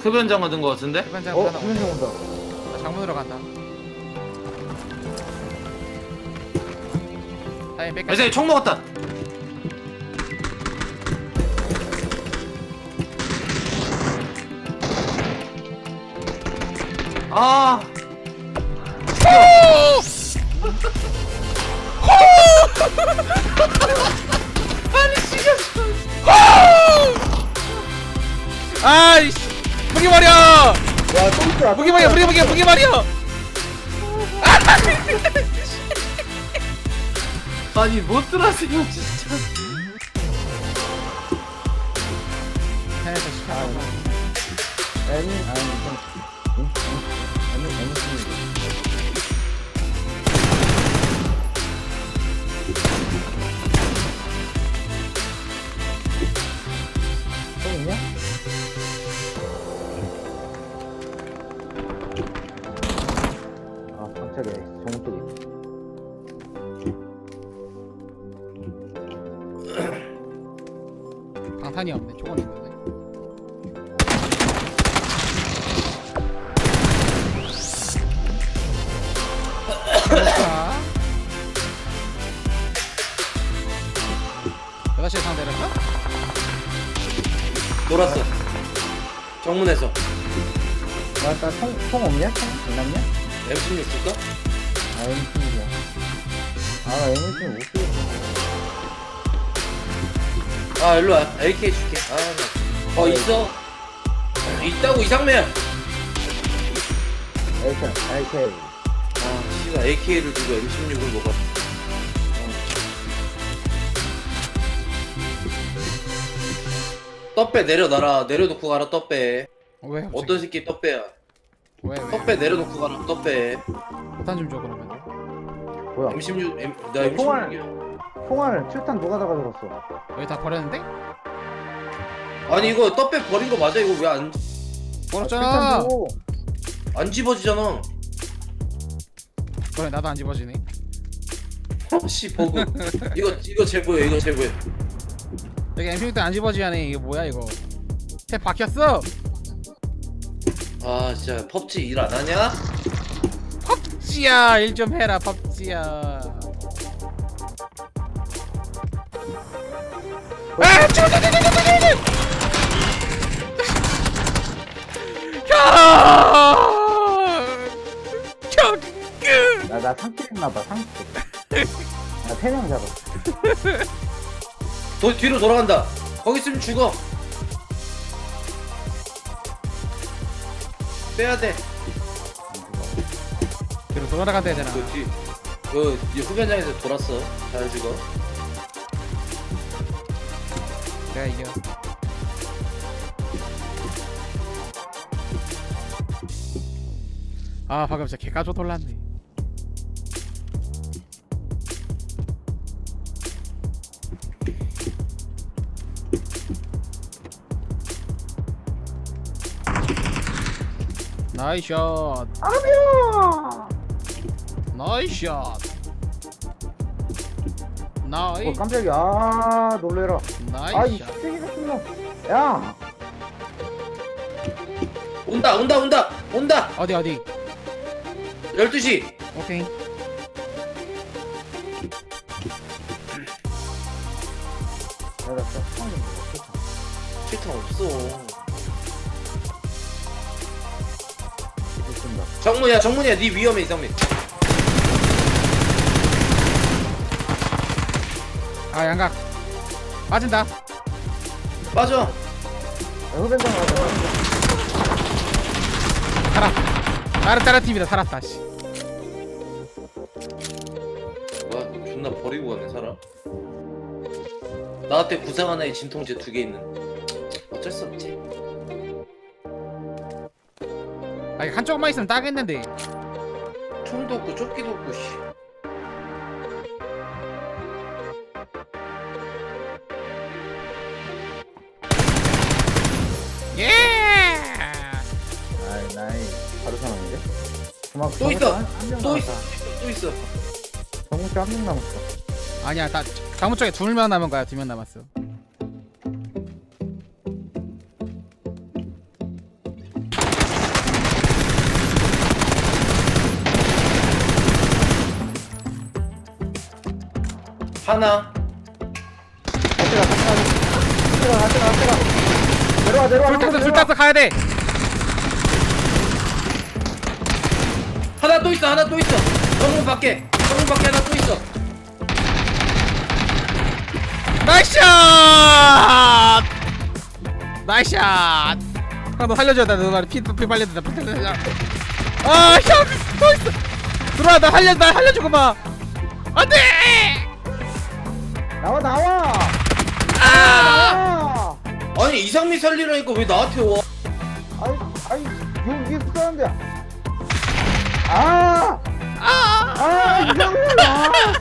흡연장 얻은 거 같은데? 해변장 어? 하나 수면장 온다 나 장문으로 간다 타임 뺏겨 애들이 총 먹었다. 아, 아이씨 무기 버려 와 똥이야 무기 버려 무기 버려 무기 버려 아니 못 들었어요 진짜. 해서 시켜놓고 애니 아니 방탄이 없네 조건이 있는데 자. 여덟 시에 상대했어? 놀았어. 정문에서 나총 총 없냐? 총? 안 남냐? M16 줄까? 아 M16이야 아 나 M16 못 쓰겠어 아 일로 와. AK 줄게. 아, 나. 어 있어. 있다고 이상면. AK AK 아, 씨가 AK를 두고 M16을 먹었. 떡배 내려놔라. 내려놓고 가라 떡배. 왜? 갑자기? 어떤 새끼 떡배야? 왜? 왜? 떡배 내려놓고 가라 떡배. 폭탄 좀 줘 그러면 뭐야 M16 M 나 야, 총알. M16이야. 총알을 7탄 누가 다 가져갔어 여기 다 버렸는데? 아니 이거 떡배 버린 거 맞아? 이거 왜안 버렸잖아 7탄 주고 안 집어지잖아. 그래 나도 안 집어지네 씨 버그. 이거 이거 제보야 이거 제보야. 여기 MP 때안 집어지네 이게 뭐야 이거 탭 박혔어 아 진짜 펍지 일 안 하냐? 펍지야. 일 좀 해라 펍지야. 아 죽어? 죽어 죽어 죽어 죽어 죽어 나나 상킬 했나봐 상킬. 나 3명 잡았어. 도, 뒤로 돌아간다. 거기 있으면 죽어. 빼야 돼. 뒤로 돌아간다 해야 되나 그 뒤, 그뒤 후변장에서 돌았어. 잘 죽어. 내가 이겨. 아 방금 진짜 개까져 놀랐네. 나이스 샷. 아미야 나이스 샷. 어 나이 깜짝이야. 아 놀래라. 아 이 나이스 샷. 씹새끼 같은 놈야. 온다, 온다, 온다, 온다. 어디 어디? 12시. 오케이. 내가 진짜 처음 실탄 없어. 있습니다. 정문이야, 정문이야. 네 위험해 이상민. 아 양각 빠진다 빠져. 야, 흡연장 가자 살아 다른 다른 팀이다 살았다 씨 와, 존나 버리고 가네 사람. 나한테 구상 하나에 진통제 두 개 있는. 어쩔 수 없지. 아 이거 한쪽만 있으면 따겠는데 총도 없고 조끼도 없고 씨. 사람인데? 고마워. 또 있어. 또 있어. 또 있어. 정국자 한명 남았어. 아니야 나 장문 쪽에 둘만 남은 거야 두 명 남았어 하나. 같이 가, 같이 가. 같이 가, 같이 가, 내려와, 내려와. 둘 땄어 한번 둘 가야 돼 하나 또 있어 하나 또 있어. 정문 밖에 정문 밖에 하나 또 있어. 나이스 샷! 나이스 샷! 하나 더 살려줘야 돼 너나 피, 피 빨려야 된다. 피 빨려야 아샷 더 있어. 들어와 나 살려 나 살려주고 마 안 돼! 나와, 나와. 아! 나와. 아니 이상미 살리라니까 왜 나한테 와? 아이, 아이, 여기 있었는데. 아, 아, 아, 이상해. 아.